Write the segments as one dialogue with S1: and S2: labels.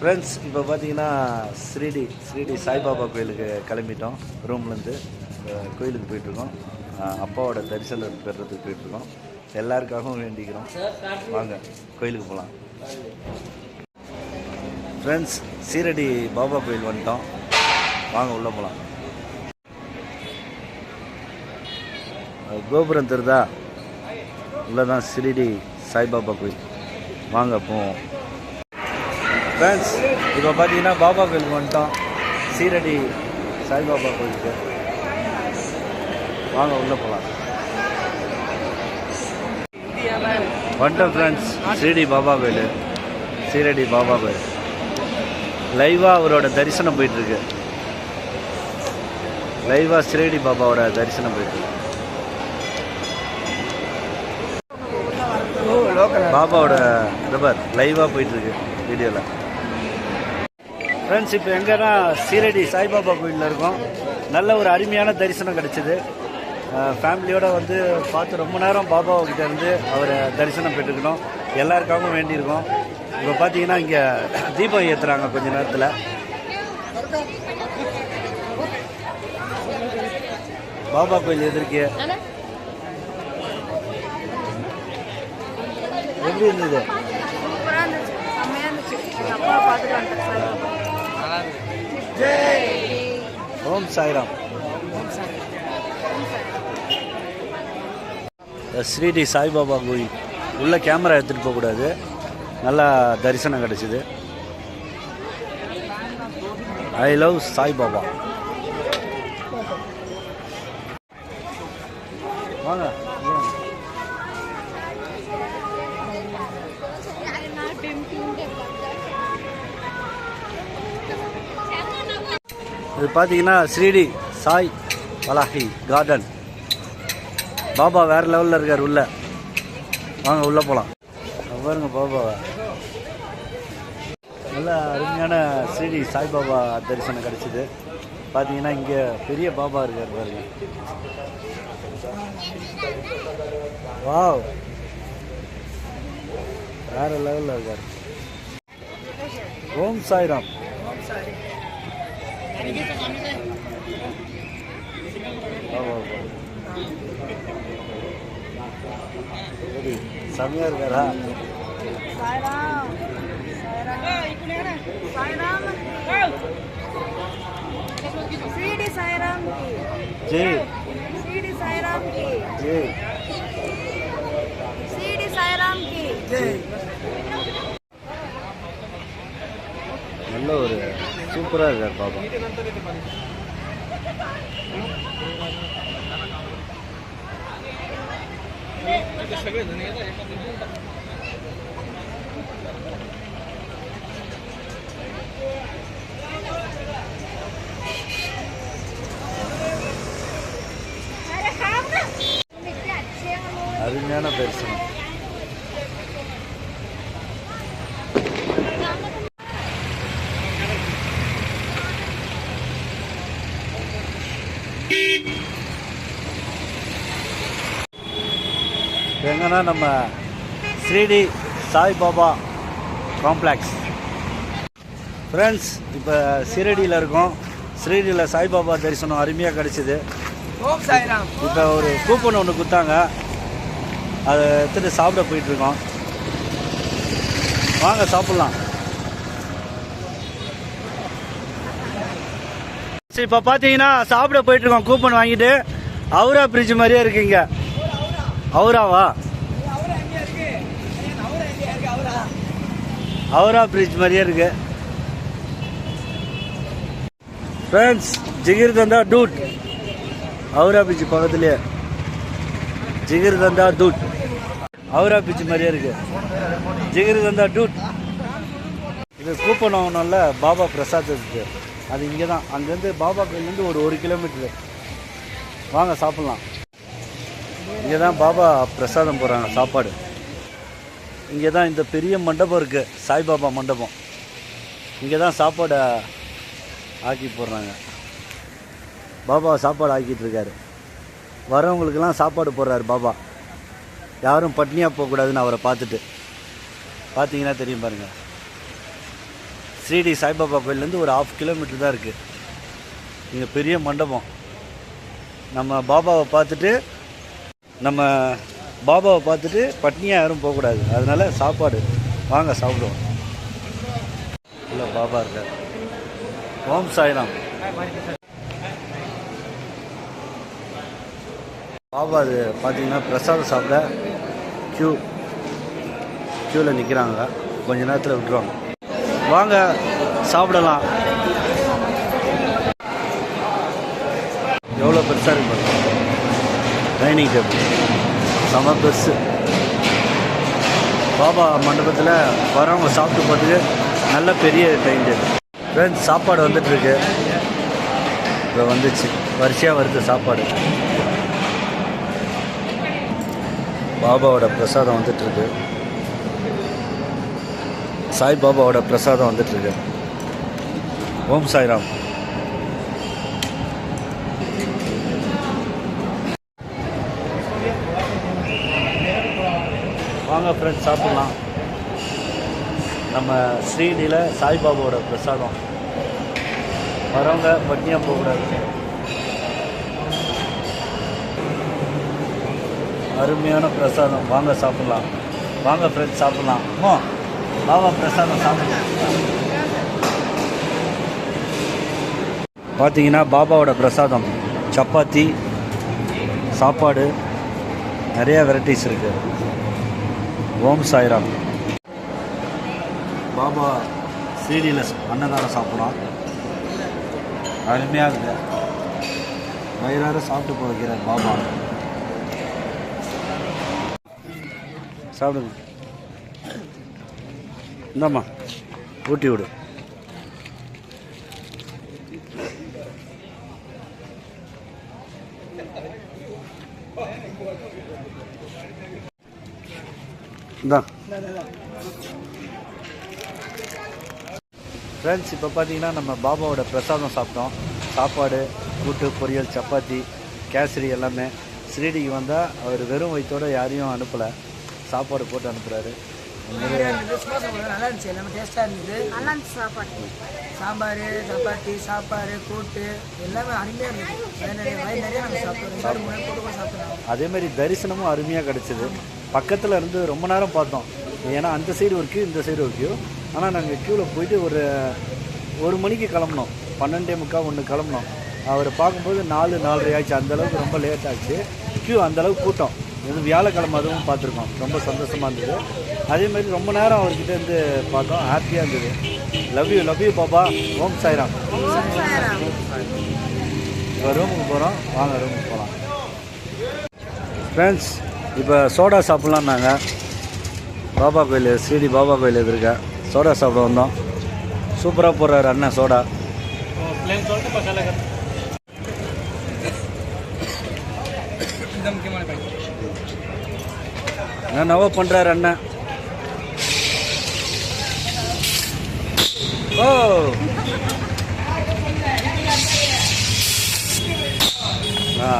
S1: Friends இப்போ பார்த்தீங்கன்னா ஸ்ரீடி ஸ்ரீடி சாய்பாபா கோயிலுக்கு கிளம்பிட்டோம். ரூம்லேருந்து கோயிலுக்கு போயிட்டுருக்கோம். அப்பாவோட தரிசனம் பெறுறதுக்கு போயிட்டுருக்கோம். எல்லாருக்காகவும் வேண்டிக்கிறோம். வாங்க கோயிலுக்கு போகலாம் ஃப்ரெண்ட்ஸ் சீரடி பாபா கோயில் வந்துட்டோம். வாங்க உள்ளே போகலாம் கோபுரம் தெரிதா? உள்ளே தான் ஸ்ரீடி சாய்பாபா கோயில். வாங்க போவோம். ஃப்ரெண்ட்ஸ் இப்போ பார்த்தீங்கன்னா பாபா கோயிலுக்கு வந்துட்டோம் சீரடி சாய்பாபா கோயிலுக்கு வாங்க உள்ளே போகலாம் வந்துட்டோம் ஃப்ரெண்ட்ஸ் சீரடி பாபா கோயில் சீரடி பாபா கோயில் லைவாக அவரோட தரிசனம் போயிட்டுருக்கு. லைவாக ஸ்ரீடி பாபாவோட தரிசனம் போயிட்டுருக்கு. பாபாவோட ரப்பர் லைவாக போயிட்டுருக்கு வீடியோவில் ஃப்ரெண்ட்ஸ் இப்போ எங்கன்னா சீரடி சாய்பாபா கோயிலில் இருக்கோம். நல்ல ஒரு அருமையான தரிசனம் கிடச்சிது. ஃபேமிலியோடு வந்து பார்த்து ரொம்ப நேரம் பாபாவுக்கிட்ட இருந்து அவரை தரிசனம் பெற்றுக்கணும் எல்லாருக்காகவும் வேண்டியிருக்கோம். இப்போ பார்த்தீங்கன்னா இங்கே தீபம் ஏற்றுறாங்க கொஞ்ச நேரத்தில். பாபா கோயில் எதிர்க்கு. எப்படி இருந்தது
S2: சூப்பரா இருந்துச்சு செம்மையா இருந்துச்சு எங்க அப்பா பார்த்துட்டு வந்துட்டேன்
S1: ஓம் சாய்ராம். ஸ்ரீடி சாய்பாபா கோயில். உள்ள கேமரா எடுத்துகிட்டு போகக்கூடாது. நல்லா தரிசனம் கிடச்சிது. I love Saibaba. வாங்க. இது பார்த்தீங்கன்னா ஸ்ரீடி சாய் பலாஹி கார்டன் பாபா வேற லெவலில் இருக்கார் உள்ள. வாங்க உள்ள போகலாம் பாருங்க பாபாவை நல்ல அருமையான ஸ்ரீடி சாய்பாபா தரிசனம் கிடச்சிது. பார்த்தீங்கன்னா இங்கே பெரிய பாபா இருக்கார் பாருங்க. வாவ் வேற லெவலில் இருக்கார். ஓம் சாய்ராம். ஓம் சாய் समीर घरा
S2: सायराम सायराम श्री सायराम की।
S1: जी।
S2: श्री सायराम की।
S1: जी।
S2: श्री सायराम की।
S1: जी। சூப்பராக இருக்கார் பாபா அருமையான எங்கன்னா நம்ம ஸ்ரீடி சாய்பாபா காம்ப்ளெக்ஸ். ஃப்ரெண்ட்ஸ் இப்போ சீரடியில் இருக்கோம். ஸ்ரீடியில் சாய்பாபா தரிசனம் அருமையாக கிடச்சிது. இப்போ ஒரு கூப்பன் ஒன்று கொடுத்தாங்க. அதை எடுத்துகிட்டு சாப்பிட போயிட்டுருக்கோம் வாங்க சாப்பிட்லாம். சரி இப்போ பார்த்தீங்கன்னா சாப்பிட போயிட்டுருக்கோம் கூப்பன் வாங்கிட்டு. அவுரா பிரிட்ஜ் மாதிரியே இருக்குங்க அவுராவா? அவரா பிரிட்ஜ் மாதிரியே இருக்கு. ஃப்ரெண்ட்ஸ் ஜிகிர் தந்தா டூட் அவுரா பிரிட்ஜ் பக்கத்துலேயே. ஜிகிர் தந்தா டூட் அவுரா பிரிட்ஜ் மாதிரியே இருக்கு. ஜிகிர் தந்தா டூட் இது கூப்பன் ஆகணும்ல பாபா பிரசாத் பிரசாதத்துக்கு அது இங்கே தான் அங்கேருந்து பாபா கோயிலேருந்து ஒரு ஒரு கிலோமீட்டரு வாங்க சாப்பிட்லாம். இங்கே தான் பாபா பிரசாதம் போகிறாங்க சாப்பாடு. இங்கே தான் இந்த பெரிய மண்டபம் இருக்குது சாய்பாபா மண்டபம். இங்கே தான் சாப்பாடை ஆக்கி போடுறாங்க பாபா சாப்பாடு ஆக்கிட்டுருக்காரு வரவங்களுக்கெல்லாம் சாப்பாடு போடுறாரு பாபா. யாரும் பட்னியாக போகக்கூடாதுன்னு அவரை பார்த்துட்டு. பார்த்தீங்கன்னா தெரியும் பாருங்கள் ஸ்ரீடி சாய்பாபா கோயிலேருந்து ஒரு ஆஃப் கிலோமீட்டர் தான் இருக்குது இங்கே பெரிய மண்டபம். நம்ம பாபாவை பார்த்துட்டு நம்ம பாபாவை பார்த்துட்டு பட்னியாக யாரும் போகக்கூடாது. அதனால சாப்பாடு. வாங்க சாப்பிடுவோம். இல்லை பாபா இருக்கார். ஓம் சாய்ராம். பாபா அது பார்த்தீங்கன்னா பிரசாதம் சாப்பிட க்யூ க்யூவில் நிற்கிறாங்க கொஞ்ச நேரத்தில் விட்டுருவாங்க. வாங்க சாப்பிடலாம். எவ்வளோ பெருசாக இருக்கு டைனிங் டேபிள். செம பெருசு பாபா மண்டபத்தில் வரவங்க சாப்பிட்டு போகிறதுக்கு நல்ல பெரிய டைஞ்சு டேபிள் ஃப்ரெண்ட்ஸ் சாப்பாடு வந்துட்டுருக்கு இப்போ வந்துச்சு. வரிசையாக வருது சாப்பாடு. பாபாவோட பிரசாதம் வந்துட்டுருக்கு சாய் பாபாவோட பிரசாதம் வந்துட்டுருக்கு ஓம் சாய்ராம். வாங்க ஃப்ரெண்ட்ஸ் சாப்பிட்லாம். நம்ம ஸ்ரீடியில் சாய்பாபாவோட பிரசாதம். வரவங்க பட்னியாக போகக்கூடாது. அருமையான பிரசாதம். வாங்க சாப்பிட்லாம். வாங்க ஃப்ரெண்ட்ஸ் சாப்பிட்லாம். அம்மா பாபா பிரசாதம் சாப்பிட்லாம் பார்த்தீங்கன்னா பாபாவோட பிரசாதம். சப்பாத்தி சாப்பாடு நிறைய வெரைட்டிஸ் இருக்குது ஓம் சாய்ராம். பாபா சீரியல அன்னதானம் சாப்பிட்லாம் அருமையாக இருக்கு. வயிறார சாப்பிட்டு போகிறார் பாபா. சாப்பிடுங்க இந்தாம்மா ஊட்டி விடு. இந்தா. ஃப்ரெண்ட்ஸ் இப்போ பார்த்தீங்கன்னா நம்ம பாபாவோட பிரசாதம் சாப்பிட்டோம். சாப்பாடு கூட்டு பொரியல் சப்பாத்தி கேசரி எல்லாமே. ஸ்ரீடிக்கு வந்தால் அவர் வெறும் வயிற்றோடு யாரையும் அனுப்பலை. சாப்பாடு போட்டு அனுப்புகிறாரு
S3: நல்லா இருந்துச்சு எல்லாமே டேஸ்ட்டாக இருந்தது.
S2: நல்லா இருந்துச்சு சாப்பாடு
S3: சாம்பார் சப்பாத்தி சாப்பாடு கூட்டு எல்லாமே அருமையாக இருந்தது சாப்பிட்டோம்
S1: அதேமாரி தரிசனமும் அருமையாக கிடச்சிது. பக்கத்தில் இருந்து ரொம்ப நேரம் பார்த்தோம். ஏன்னா அந்த சைடு ஒரு queue இந்த சைடு ஒரு queue ஆனால் நாங்கள் க்யூவில் போயிட்டு ஒரு ஒரு மணிக்கு கிளம்புனோம். பன்னெண்டே முக்கால் ஒன்று கிளம்புனோம். அவரை பார்க்கும்போது நாலு நாலரை ஆச்சு அந்தளவுக்கு ரொம்ப லேட் ஆச்சு. க்யூ அந்தளவுக்கு கூட்டம். இது வியாழக்கிழமை அதுவும் பார்த்துருக்கோம். ரொம்ப சந்தோஷமாக இருந்தது. அதேமாரி ரொம்ப நேரம் அவர்கிட்ட இருந்து பார்த்தோம். ஹாப்பியாக இருந்தது. Love you love you Baba. Om Sairam. இப்போ ரூமுக்கு போகிறோம் வாங்க ரூமுக்கு போகலாம் ஃப்ரெண்ட்ஸ் இப்போ சோடா சாப்பிட்லாம் நாங்கள் பாபா கோயில் ஸ்ரீடி பாபா கோயில் எதிர்க்க சோடா சாப்பிட வந்தோம். சூப்பராக போடுறாரு அண்ணன் சோடா நான் நவ பண்ணுறாரு அண்ணன் ஓ. ஆ.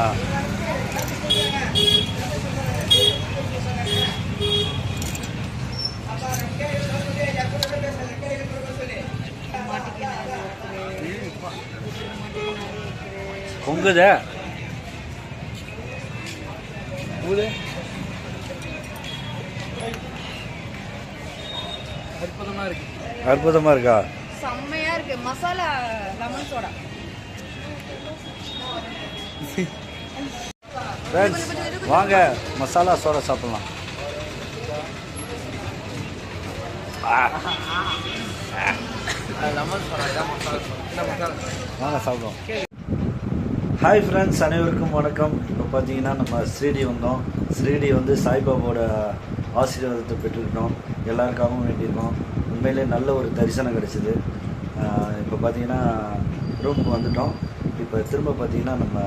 S1: பொங்குதே.
S3: அற்புதமாக இருக்கு.
S1: அற்புதமாக இருக்கா?
S2: செம்மையா இருக்கு. மசாலா லெமன் சோடா
S1: ஃப்ரெண்ட்ஸ் வாங்க மசாலா சோடா சாப்பிட்லாம். வாங்க சாப்பிடுவோம். ஹாய் ஃப்ரெண்ட்ஸ் அனைவருக்கும் வணக்கம். இப்போ பார்த்தீங்கன்னா நம்ம ஸ்ரீடி வந்தோம். ஸ்ரீடி வந்து சாய்பாபாவோட ஆசீர்வாதத்தை பெற்றுக்கிட்டோம். எல்லாருக்காகவும் வேண்டியிருக்கோம். உண்மையிலே நல்ல ஒரு தரிசனம் கிடச்சிது. இப்போ பார்த்தீங்கன்னா ரூமுக்கு வந்துட்டோம். இப்போ திரும்ப பார்த்தீங்கன்னா நம்ம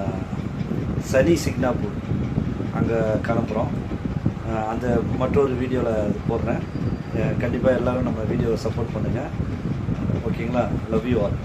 S1: சனி சிக்னாப்பூர் அங்கே கிளம்புறோம். அந்த மற்றொரு வீடியோவில் போடுறேன். கண்டிப்பாக எல்லோரும் நம்ம வீடியோவை சப்போர்ட் பண்ணுங்கள் ஓகேங்களா? Love you all